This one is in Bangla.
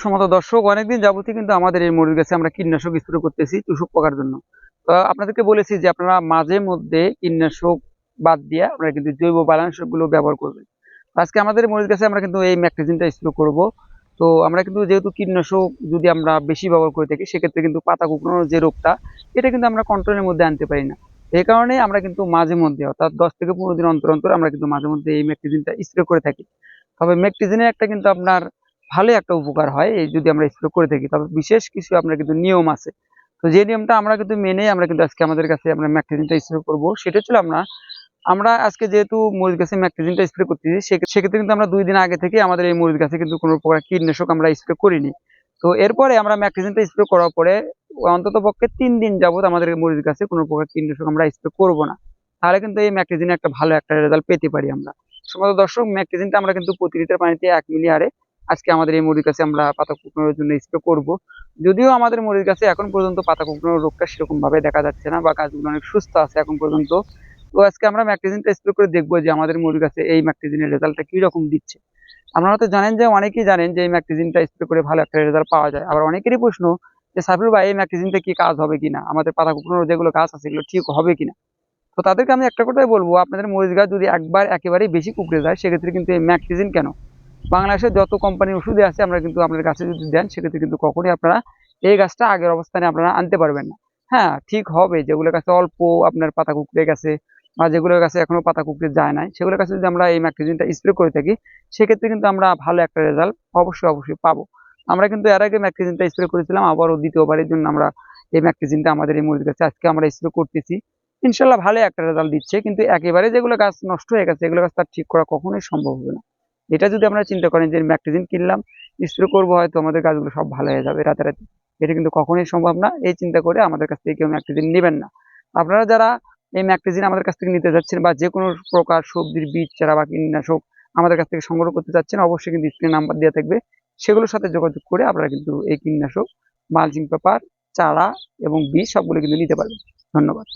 সমত দর্শক, অনেকদিন যাবতীয় কিন্তু আমাদের এই মরিচ গাছে আমরা কীটনাশক স্প্রে করতেছি চুষক পোকার জন্য। তো আপনাদেরকে বলেছি যে আপনারা মাঝে মধ্যে কীটনাশক বাদ দিয়ে আমরা কিন্তু জৈব বালানাশকগুলো ব্যবহার করবেন। আজকে আমাদের মরিচ গাছে আমরা কিন্তু এই ম্যাকটিজিনটা স্প্রে করব। তো আমরা কিন্তু যেহেতু কীটনাশক যদি আমরা বেশি ব্যবহার করে থাকি, সেক্ষেত্রে কিন্তু পাতা কুকড়ানোর যে রোগটা, এটা কিন্তু আমরা কন্ট্রোলের মধ্যে আনতে পারি না। এই কারণে আমরা কিন্তু মাঝে মধ্যে, অর্থাৎ দশ থেকে পনেরো দিন অন্তর অন্তর আমরা কিন্তু মাঝে মধ্যে এই ম্যাকটিজিনটা স্প্রে করে থাকি। তবে ম্যাকটিজিনের একটা কিন্তু আপনার ভালো একটা উপকার হয়, এই যদি আমরা স্প্রে করে থাকি। তবে বিশেষ কিছু আপনার কিন্তু নিয়ম আছে। তো যে নিয়মটা আমরা কিন্তু মেনে আমরা কিন্তু আজকে আমাদের কাছে আমরা ম্যাকটিজিনটা স্প্রে করব, সেটা ছিল আমরা আমরা আজকে যেহেতু মরিচ গাছে ম্যাকটিজিনটা স্প্রে করতেছি সেক্ষেত্রে কিন্তু আমরা দুই দিন আগে থেকে আমাদের এই মরিচ গাছে কিন্তু কোনো প্রকার কীটনাশক আমরা স্প্রে করিনি। তো এরপরে আমরা ম্যাকটিজিনটা স্প্রে করার পরে অন্তত পক্ষে তিন দিন যাবত আমাদের মরিচ গাছে কোনো প্রকার কীটনাশক আমরা স্প্রে করব না। তাহলে কিন্তু এই ম্যাকটিজিনে একটা ভালো একটা রেজাল্ট পেতে পারি আমরা। সমস্ত দর্শক ম্যাকটিজিনটা আমরা কিন্তু প্রতি লিটার পানিতে এক মিলি হারে আজকে আমাদের এই মরিচ গাছে আমরা পাতা কুকনোর জন্য স্প্রে করব। যদিও আমাদের মরিচ গাছে এখন পর্যন্ত পাতা কুকনোর রোগটা সেরকম ভাবে দেখা যাচ্ছে না বা গাছগুলো অনেক সুস্থ আছে এখন পর্যন্ত। তো আজকে আমরা ম্যাকটিজিনটা স্প্রে করে দেখব যে আমাদের মরিচ গাছে এই ম্যাকটিজিনের রেজাল্টটা কি রকম দিচ্ছে। আপনারা তো জানেন যে অনেকেই জানেন যে এই ম্যাকটিজিনটা স্প্রে করে ভালো একটা রেজাল্ট পাওয়া যায়। আবার অনেকেরই প্রশ্ন যে সাইফুল ভাই, এই ম্যাকটিজিনটা কি কাজ হবে কিনা? আমাদের পাতা কুকনোর যেগুলো গাছ আছে এগুলো ঠিক হবে কিনা? তো তাদেরকে আমি একটা কথাই বলব, আপনাদের মরিচ গাছ যদি একবার একেবারেই বেশি কুকড়ে যায়, সেক্ষেত্রে কিন্তু এই ম্যাকটিজিন কেন? বাংলাদেশের যত কোম্পানির ওষুধে আছে, আমরা কিন্তু আপনার গাছে যদি দেন, সেক্ষেত্রে কিন্তু কখনোই আপনারা এই গাছটা আগের অবস্থানে আপনারা আনতে পারবেন না। হ্যাঁ ঠিক হবে যেগুলো গাছে অল্প আপনার পাতা কুকড়ে গেছে বা যেগুলো গাছে এখনও পাতা কুকড়ে যায় নাই, সেগুলোর কাছে যদি আমরা এই ম্যাকটিজিনটা স্প্রে করে থাকি, সেক্ষেত্রে কিন্তু আমরা ভালো একটা রেজাল্ট অবশ্যই অবশ্যই পাবো। আমরা কিন্তু এর আগে ম্যাকটিজিনটা স্প্রে করেছিলাম, আবারও দ্বিতীয়বারের জন্য আমরা এই ম্যাকটিজিনটা আমাদের এই মরিচ কাছে আজকে আমরা স্প্রে করতেছি। ইনশাল্লাহ ভালো একটা রেজাল্ট দিচ্ছে, কিন্তু একেবারে যেগুলো গাছ নষ্ট হয়ে গেছে, এগুলো গাছ তার ঠিক করা কখনোই সম্ভব হবে না। এটা যদি আমরা চিন্তা করেন যে ম্যাকটিজিন কিনলাম স্প্রে করব হয়তো আমাদের গাছগুলো সব ভালো হয়ে যাবে রাতারাতি। এটা কিন্তু কখনোই সম্ভব না। এই চিন্তা করে আমাদের কাছ থেকে কেউ ম্যাকটিজিন নেবেন না। আপনারা যারা এই ম্যাকটিজিন আমাদের কাছ থেকে নিতে যাচ্ছেন বা যে কোনো প্রকার সবজির বীজ চারা বা কীটনাশক আমাদের কাছ থেকে সংগ্রহ করতে চাচ্ছেন, অবশ্যই কিন্তু স্ক্রিন নাম্বার দেওয়া থাকবে। সেগুলোর সাথে যোগাযোগ করে আপনারা কিন্তু এই কীটনাশক, মালচিং পেপার, চারা এবং বীজ সবগুলো কিন্তু নিতে পারবেন। ধন্যবাদ।